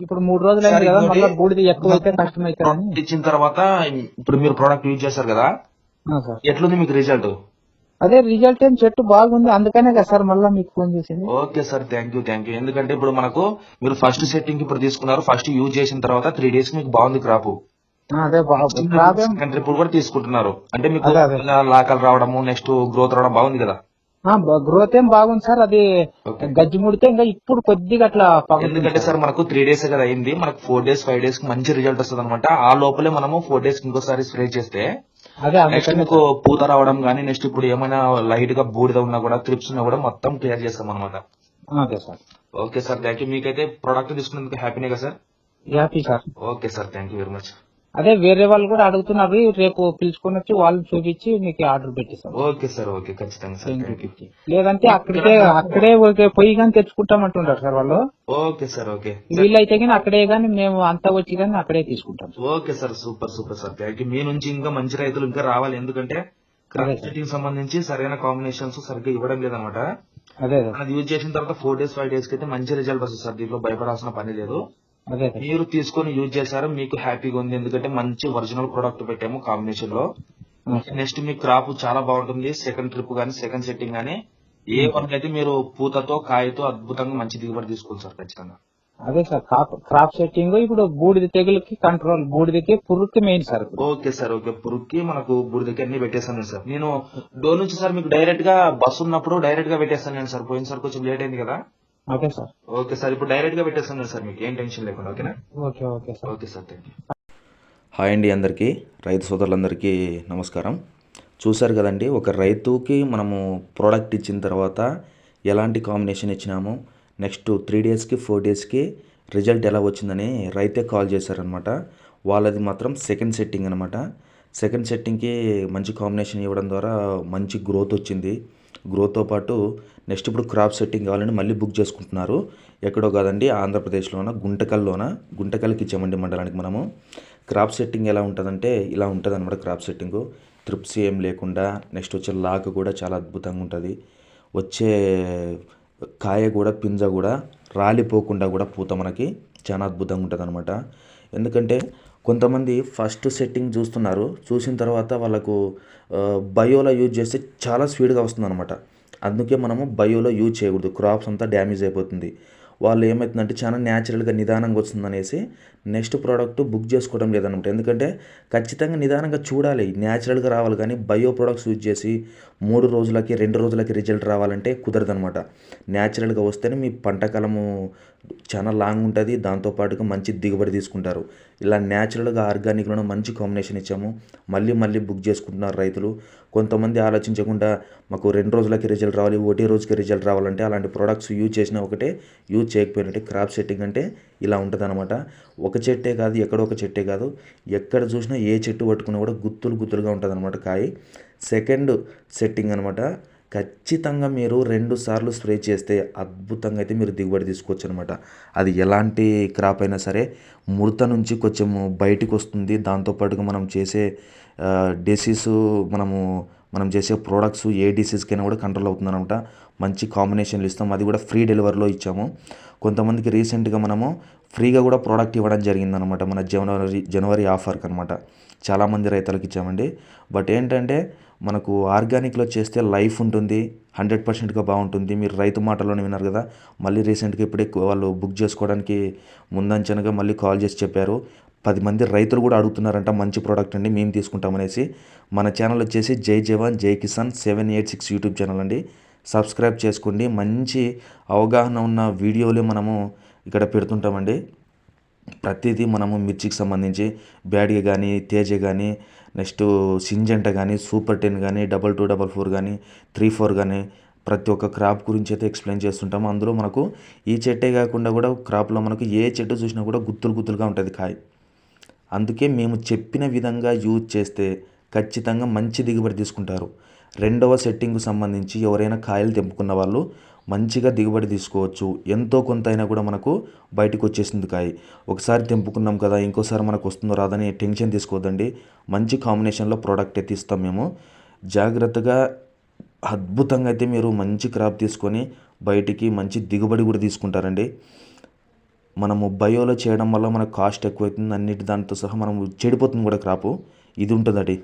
ఇప్పుడు మూడు రోజులు అయింది కదా మళ్ళీ బూడిద ఎక్కువ అయితే కష్టం ఇచ్చిన తర్వాత ఇప్పుడు మీరు ప్రోడక్ట్ యూజ్ చేశారు కదా ఎట్లుంది మీకు రిజల్ట్ అదే రిజల్ట్ ఏం చెట్టు బాగుంది అందుకనే కదా సార్ మళ్ళీ మీకు ఫోన్ చేసింది. Okay sir thank you thank you ఎందుకంటే ఇప్పుడు మనకు మీరు ఫస్ట్ సెట్టింగ్ ఇప్పుడు తీసుకున్నారు ఫస్ట్ యూజ్ చేసిన తర్వాత త్రీ డేస్ మీకు బాగుంది క్రాప్ అదే బాగుంది ట్రిప్ కూడా తీసుకుంటున్నారు. అంటే మీకు. లాకలు రావడము నెక్స్ట్ గ్రోత్ రావడం బాగుంది కదా. గ్రోత్ ఏం బాగుంది సార్. అది ఓకే. గజ్జి ముడితే ఇంకా ఇప్పుడు కొద్దిగా అట్లా ఎందుకంటే సార్ మనకు త్రీ డేస్ కదా అయింది. మనకు ఫోర్ డేస్ ఫైవ్ డేస్కి మంచి రిజల్ట్ వస్తుంది అనమాట ఆ లోపలే మనము ఫోర్ డేస్ ఇంకోసారి స్ప్రే చేస్తే అదే నెక్స్ట్ మీకు పూత రావడం కానీ నెక్స్ట్ ఇప్పుడు ఏమైనా లైట్గా బూడిద ఉన్నా కూడా త్రిప్స్ ఉన్నా కూడా మొత్తం క్లియర్ చేస్తాం అనమాట అదే sir. Okay sir thank you మీకైతే ప్రోడక్ట్ తీసుకున్నందుకు హ్యాపీనే కదా sir? Happy sir okay sir thank you very much అదే వేరే వాళ్ళు కూడా అడుగుతున్నారు రేపు పిలుచుకొని వచ్చి వాళ్ళు చూపించి మీకు ఆర్డర్ పెట్టిస్తాం. ఓకే సార్ ఓకే ఖచ్చితంగా సార్ లేదంటే అక్కడికే అక్కడే పొయ్యి కానీ తెచ్చుకుంటామంటుంటారు సార్ వాళ్ళు. Okay sir okay. వీళ్ళైతే కానీ అక్కడే కానీ మేము అంతా వచ్చి కానీ అక్కడే తీసుకుంటాం okay sir super super sir thank మీ నుంచి ఇంకా మంచి రైతులు ఇంకా రావాలి. ఎందుకంటే సంబంధించి సరైన కాంబినేషన్స్ సరిగ్గా ఇవ్వడం లేదనమాట అదే యూజ్ చేసిన తర్వాత ఫోర్ డేస్ ఫైవ్ డేస్కి అయితే మంచి రిజల్ట్ వస్తుంది సార్. దీంట్లో భయపడాల్సిన పని లేదు. మీరు తీసుకొని యూజ్ చేశారు మీకు హ్యాపీగా ఉంది. ఎందుకంటే మంచి ఒరిజినల్ ప్రొడక్ట్ పెట్టాము కాంబినేషన్లో. నెక్స్ట్ మీ క్రాప్ చాలా బాగుంటుంది. సెకండ్ ట్రిప్ గానీ సెకండ్ సెట్టింగ్ గానీ ఏ వన్ అయితే మీరు పూతతో కాయతో అద్భుతంగా మంచి దిగుబడి తీసుకోవాలి సార్ ఖచ్చితంగా. అదే సార్ క్రాప్ సెట్టింగ్ ఇప్పుడు బూడిద తెగులకి కంట్రోల్ బూడిదకి పురుగుకి main sir okay sir okay. పురుగుకి మనకు బుడిదకి అన్ని పెట్టేస్తాను సార్. నేను డోర్ నుంచి సార్ మీకు డైరెక్ట్గా బస్ ఉన్నప్పుడు డైరెక్ట్గా పెట్టేస్తాను నేను సార్. పోయిన సార్ కొంచెం లేట్ అయింది కదా. Okay sir. ఓకే సార్ ఇప్పుడు డైరెక్ట్గా పెట్టేస్తాను సార్ మీకు ఏం టెన్షన్ లేకుండా ఓకేనా? Okay okay sir. Okay sir thank you hi అండి అందరికీ రైతు సోదరులందరికీ నమస్కారం. చూశారు కదండి ఒక రైతుకి మనము ప్రోడక్ట్ ఇచ్చిన తర్వాత ఎలాంటి కాంబినేషన్ ఇచ్చినాము నెక్స్ట్ త్రీ డేస్కి ఫోర్ డేస్కి రిజల్ట్ ఎలా వచ్చిందని రైతే కాల్ చేశారనమాట వాళ్ళది మాత్రం సెకండ్ సెట్టింగ్ అనమాట సెకండ్ సెట్టింగ్కి మంచి కాంబినేషన్ ఇవ్వడం ద్వారా మంచి గ్రోత్ వచ్చింది. గ్రోత్తో పాటు నెక్స్ట్ ఇప్పుడు క్రాప్ సెట్టింగ్ కావాలని మళ్ళీ బుక్ చేసుకుంటున్నారు. ఎక్కడో కాదండి ఆంధ్రప్రదేశ్లోన గుంటకల్లోన? గుంటకల్కి ఇచ్చామండి మండలానికి మనము. క్రాప్ సెట్టింగ్ ఎలా ఉంటుందంటే ఇలా ఉంటుంది అనమాట క్రాప్ సెట్టింగ్. త్రిప్స్ ఏం లేకుండా నెక్స్ట్ వచ్చే లాక్ కూడా చాలా అద్భుతంగా ఉంటుంది. వచ్చే కాయ కూడా పింజ కూడా రాలిపోకుండా కూడా పూత మనకి చాలా అద్భుతంగా ఉంటుంది అనమాట ఎందుకంటే కొంతమంది ఫస్ట్ సెట్టింగ్ చూస్తున్నారు. చూసిన తర్వాత వాళ్ళకు బయోలో యూజ్ చేస్తే చాలా స్పీడ్గా వస్తుంది అనమాట అందుకే మనము బయోలో యూజ్ చేయకూడదు. క్రాప్స్ అంతా డ్యామేజ్ అయిపోతుంది. వాళ్ళు ఏమవుతుందంటే చాలా న్యాచురల్గా నిదానంగా వస్తుందనేసి నెక్స్ట్ ప్రోడక్ట్ బుక్ చేసుకోవడం లేదనమాట ఎందుకంటే ఖచ్చితంగా నిదానంగా చూడాలి. న్యాచురల్గా రావాలి కానీ బయో ప్రోడక్ట్స్ యూజ్ చేసి మూడు రోజులకి రెండు రోజులకి రిజల్ట్ రావాలంటే కుదరదనమాట న్యాచురల్గా వస్తేనే మీ పంట కాలము చాలా లాంగ్ ఉంటుంది. దాంతోపాటుగా మంచి దిగుబడి తీసుకుంటారు. ఇలా న్యాచురల్గా ఆర్గానిక్లోనే మంచి కాంబినేషన్ ఇచ్చాము. మళ్ళీ మళ్ళీ బుక్ చేసుకుంటున్నారు రైతులు. కొంతమంది ఆలోచించకుండా మాకు రెండు రోజులకి రిజల్ట్ రావాలి ఒకటే రోజుకి రిజల్ట్ రావాలంటే అలాంటి ప్రోడక్ట్స్ యూజ్ చేసిన ఒకటే యూజ్ చేయకపోయినట్టే క్రాప్ సెట్టింగ్ అంటే ఇలా ఉంటుంది ఒక చెట్టే కాదు ఎక్కడో ఒక చెట్టే కాదు. ఎక్కడ చూసినా ఏ చెట్టు పట్టుకున్నా కూడా గుత్తులు గుత్తులుగా ఉంటుంది అనమాట కాయ. సెకండ్ సెట్టింగ్ అనమాట ఖచ్చితంగా మీరు రెండు సార్లు స్ప్రే చేస్తే అద్భుతంగా అయితే మీరు దిగుబడి తీసుకోవచ్చు అనమాట అది ఎలాంటి క్రాప్ అయినా సరే ముడత నుంచి కొంచెం బయటికి వస్తుంది దాంతోపాటుగా మనం చేసే డిసీస్ మనము మనం చేసే ప్రోడక్ట్స్ ఏ డిసీజ్కైనా కూడా కంట్రోల్ అవుతుంది అనమాట మంచి కాంబినేషన్లు ఇస్తాం. అది కూడా ఫ్రీ డెలివరీలో ఇచ్చాము. కొంతమందికి రీసెంట్గా మనము ఫ్రీగా కూడా ప్రోడక్ట్ ఇవ్వడం జరిగిందనమాట. మన జనవరి జనవరి ఆఫర్కి అనమాట చాలామంది రైతులకు ఇచ్చామండి. బట్ ఏంటంటే మనకు ఆర్గానిక్లో చేస్తే లైఫ్ ఉంటుంది హండ్రెడ్ పర్సెంట్గా బాగుంటుంది. మీరు రైతు మాటలోనే విన్నారు కదా మళ్ళీ రీసెంట్గా ఇప్పుడే వాళ్ళు బుక్ చేసుకోవడానికి ముందంచనగా మళ్ళీ కాల్ చేసి చెప్పారు. పది మంది రైతులు కూడా అడుగుతున్నారంట మంచి ప్రోడక్ట్ అండి మేము తీసుకుంటామనేసి. మన ఛానల్ వచ్చేసి Jai Jawan Jai Kisan seven eight six YouTube channel అండి. సబ్స్క్రైబ్ చేసుకోండి. మంచి అవగాహన ఉన్న వీడియోలు మనము ఇక్కడ పెడుతుంటామండి. ప్రతిదీ మనము మిర్చికి సంబంధించి బ్యాడ్గా కానీ తేజ కానీ నెక్స్ట్ సింజంట కానీ సూపర్ టెన్ కానీ డబల్ టూ డబల్ ఫోర్ కానీ త్రీ ఫోర్ కానీ ప్రతి ఒక్క క్రాప్ గురించి అయితే ఎక్స్ప్లెయిన్ చేస్తుంటాము. అందులో మనకు ఈ చెట్టే కాకుండా కూడా క్రాప్లో మనకు ఏ చెట్టు చూసినా కూడా గుత్తులు గుత్తులుగా ఉంటుంది కాయ. అందుకే మేము చెప్పిన విధంగా యూజ్ చేస్తే ఖచ్చితంగా మంచి దిగుబడి తీసుకుంటారు. రెండవ సెట్టింగ్కు సంబంధించి ఎవరైనా కాయలు తెంపుకున్న వాళ్ళు మంచిగా దిగుబడి తీసుకోవచ్చు. ఎంతో కొంత అయినా కూడా మనకు బయటకు వచ్చేసింది కాయ. ఒకసారి తెంపుకున్నాం కదా ఇంకోసారి మనకు వస్తుందో రాదని టెన్షన్ తీసుకోవద్దండి. మంచి కాంబినేషన్లో ప్రోడక్ట్ అయితే ఇస్తాం మేము. జాగ్రత్తగా అద్భుతంగా అయితే మీరు మంచి క్రాప్ తీసుకొని బయటికి మంచి దిగుబడి కూడా తీసుకుంటారండి. మనము బయోలో చేయడం వల్ల మనకు కాస్ట్ ఎక్కువవుతుంది అన్నిటి దాంతో సహా మనం చెడిపోతుంది కూడా క్రాపు. ఇది ఉంటుందండి.